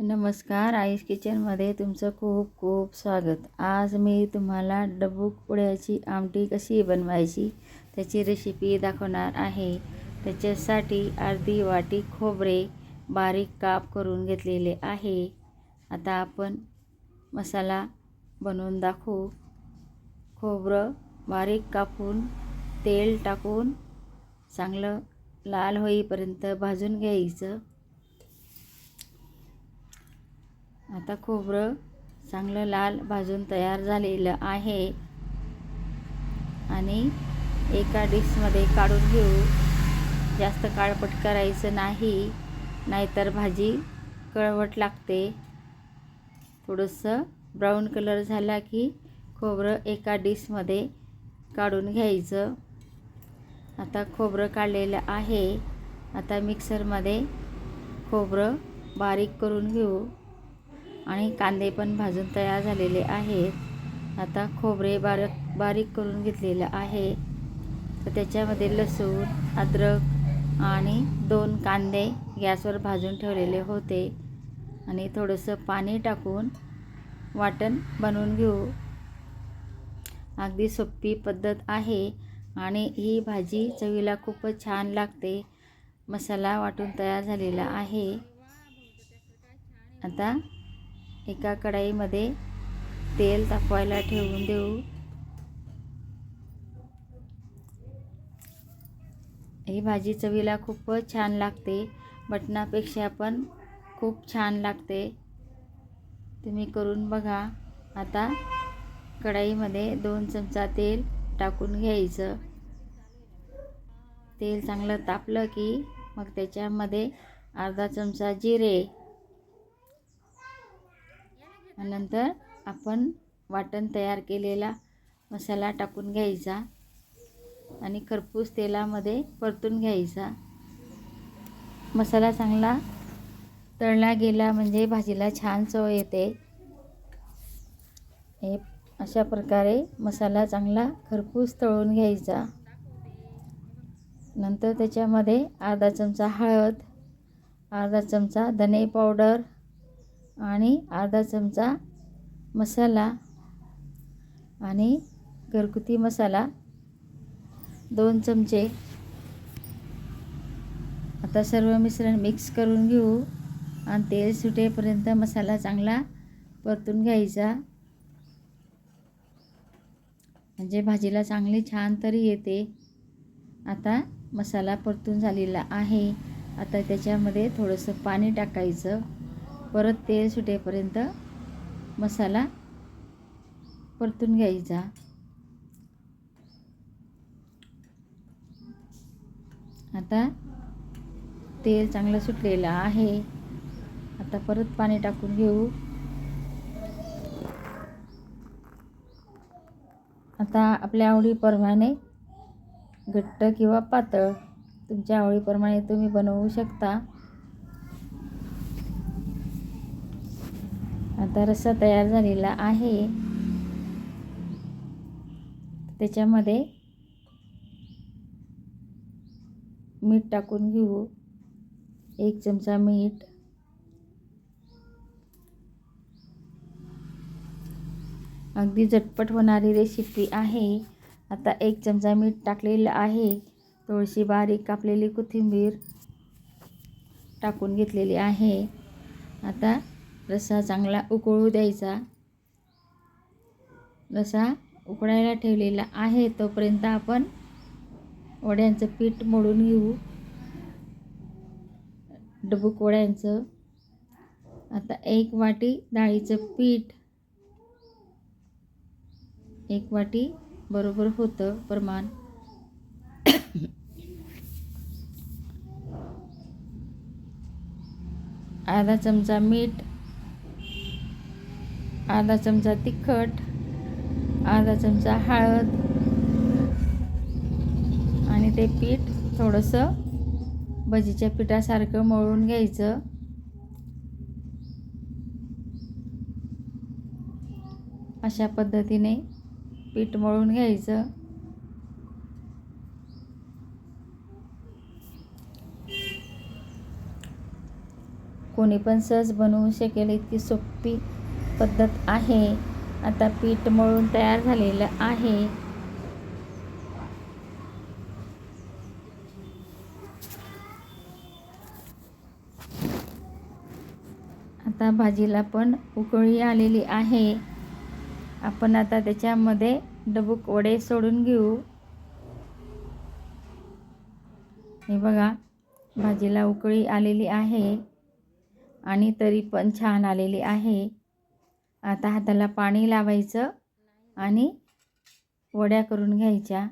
नमस्कार आईस किचनमध्ये तुमचं खूप खूप स्वागत. आज मी तुम्हाला डबूक पोळ्याची आमटी कशी बनवायची त्याची रेसिपी दाखवणार आहे. त्याच्यासाठी अर्धी वाटी खोबरे बारीक काप करून घेतलेले आहे. आता आपण मसाला बनवून दाखवू. खोबरं बारीक कापून तेल टाकून चांगलं लाल होईपर्यंत भाजून घ्यायचं. आता खोबरं चांगलं लाल भाजून तयार झालेलं आहे. आणि एका डिशमध्ये काढून घेऊ. जास्त काळपट करायचं नाही नाहीतर भाजी कळवट लागते. थोडंसं ब्राऊन कलर झाला की खोबरं एका डिशमध्ये काढून घ्यायचं. आता खोबरं काढलेलं आहे. आता मिक्सरमध्ये खोबरं बारीक करून घेऊ. आणि कांदे पण भाजून तयार झालेले आहेत. आता खोबरे बारीक बारीक करून घेतलेलं आहे. तर त्याच्यामध्ये लसूण अद्रक आणि दोन कांदे गॅसवर भाजून ठेवलेले होते. आणि थोडंसं पाणी टाकून वाटण बनवून घेऊ. अगदी सोपी पद्धत आहे आणि ही भाजी चवीला खूपच छान लागते. मसाला वाटून तयार झालेला आहे. आता एका कढाईमध्ये तेल तापवायला ठेवून देऊ. ही भाजी चवीला खूपच छान लागते. बटनापेक्षा पण खूप छान लागते. तुम्ही करून बघा. आता कढाईमध्ये दोन चमचा तेल टाकून घ्यायचं. तेल चांगलं तापलं की मग त्याच्यामध्ये अर्धा चमचा जिरे नंतर आपण वाटण तयार केलेला मसाला टाकून घ्यायचा आणि खरपूस तेलामध्ये परतून घ्यायचा. मसाला चांगला तळला गेला म्हणजे भाजीला छान चव येते. हे अशा प्रकारे मसाला चांगला खरपूस तळून घ्यायचा. नंतर त्याच्यामध्ये अर्धा चमचा हळद अर्धा चमचा धने पावडर आणि अर्धा चमचा मसाला आणि घरगुती मसाला दोन चमचे. आता सर्व मिश्रण मिक्स करून घेऊ आणि तेल सुटेपर्यंत मसाला चांगला परतून घ्यायचा. म्हणजे भाजीला चांगली छान तरी येते. आता मसाला परतून झालेला आहे. आता त्याच्यामध्ये थोडंसं पाणी टाकायचं. परत तेल सुटेपर्यंत मसाला परतून घ्यायचा. आता तेल चांगलं सुटलेलं आहे. आता परत पाणी टाकून घेऊ. आता आपल्या आवडीप्रमाणे घट्ट किंवा पातळ तुमच्या आवडीप्रमाणे तुम्ही बनवू शकता. आता रस्सा तयार झालेला आहे. त्याच्यामध्ये मीठ टाकून घेऊ. एक चमचा मीठ. अगदी झटपट होणारी रेसिपी आहे. आता एक चमचा मीठ टाकलेलं आहे. थोडीशी बारीक कापलेली कोथिंबीर टाकून घेतलेली आहे. आता रस्सा चांगला उकळू द्यायचा. रसा उकळायला ठेवलेला आहे तोपर्यंत आपण वड्यांचं पीठ मोडून घेऊ. डबूक वड्यांचं. आता एक वाटी डाळीचं पीठ. एक वाटी बरोबर होतं प्रमाण. अर्धा चमचा मीठ. अर्धा चमचा तिखट अर्धा चमचा हळद आणि ते पीठ थोडंसं भजीच्या पिठासारखं मळून घ्यायचं. अशा पद्धतीने पीठ मळून घ्यायचं. कोणी पण सहज बनवू शकेल इतकी सोपी पद्धत आहे. आता पीठ मळून तयार झालेलं आहे. आता भाजीला पण उकळी आलेली आहे. आपण आता त्याच्यामध्ये डबूक वडे सोडून घेऊ. हे बघा भाजीला उकळी आलेली आहे आणि तरी पण छान आलेली आहे. आता हाताला पाणी लावायचं आणि वड्या करून घ्यायच्या.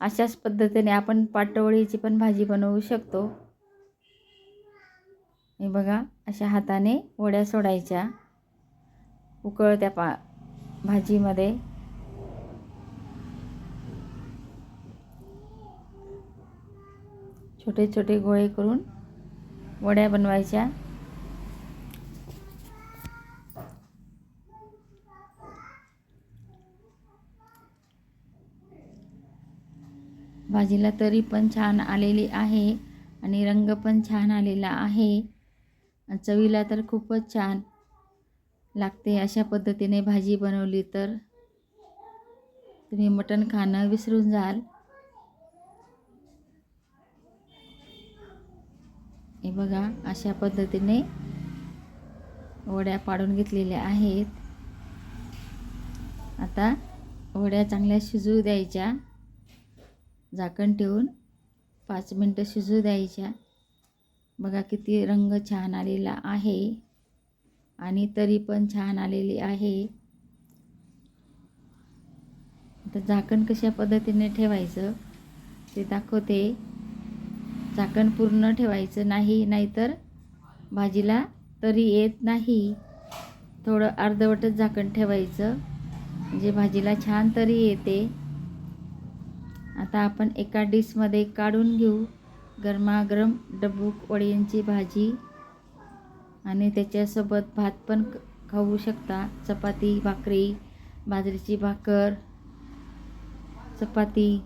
अशाच पद्धतीने आपण पाटवळीची पण भाजी बनवू शकतो. हे बघा अशा हाताने वड्या सोडायच्या. उकळत्या पा भाजीमध्ये. छोटे छोटे गोळे करून वड्या बनवायच्या. भाजीला तरी पण छान आलेली आहे आणि रंग पण छान आलेला आहे. चवीला तर खूपच छान लागते अशा पद्धतीने भाजी बनवली तर. तुम्ही मटण खाणं विसरून जाल. हे बघा अशा पद्धतीने वड्या पाडून घेतलेल्या आहेत. आता वड्या चांगल्या शिजू द्यायच्या. झाकण ठेवून पाच मिनटं शिजू द्यायच्या. बघा किती रंग छान आलेला आहे. आणि तरी पण छान आलेली आहे. आता झाकण कशा पद्धतीने ठेवायचं ते दाखवते. झाकण पूर्ण ठेवायचं नाही नाहीतर भाजीला तरी येत नाही. थोडं अर्धवटच झाकण ठेवायचं. म्हणजे भाजीला छान तरी येते. आता आपण एका डिशमध्ये काढून घेऊ. गरमागरम डबूक वड्यांची भाजी. आणि त्याच्यासोबत भात पण खाऊ शकता. चपाती भाकरी बाजरीची भाकर चपाती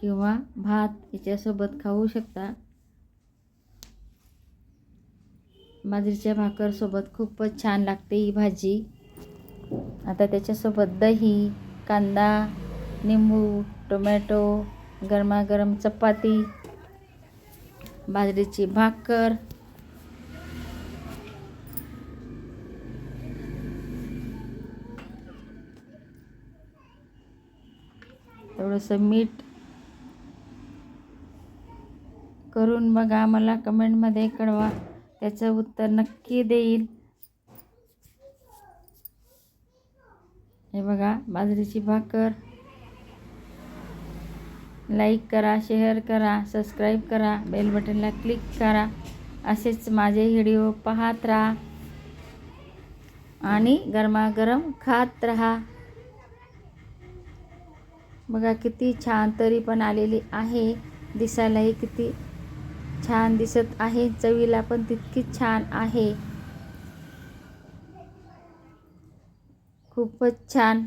किंवा भात याच्यासोबत खाऊ शकता. बाजरीच्या भाकरसोबत खूपच छान लागते ही भाजी. आता त्याच्यासोबत दही कांदा निंबू टोमॅटो गरमागरम चपाती बाजरीची भाकर. थोडंसं मीठ करून बघा मला कमेंटमध्ये कळवा. त्याचं उत्तर नक्की देईल. हे बघा बाजरीची भाकर. लाईक करा शेअर करा सबस्क्राईब करा बेल बटनला क्लिक करा. असेच माझे व्हिडिओ पाहत राहा आणि गरमागरम खात राहा. बघा किती छान तरी पण आलेली आहे. दिसायलाही किती छान दिसत आहे. चवीला पण तितकीच छान आहे. खूपच छान.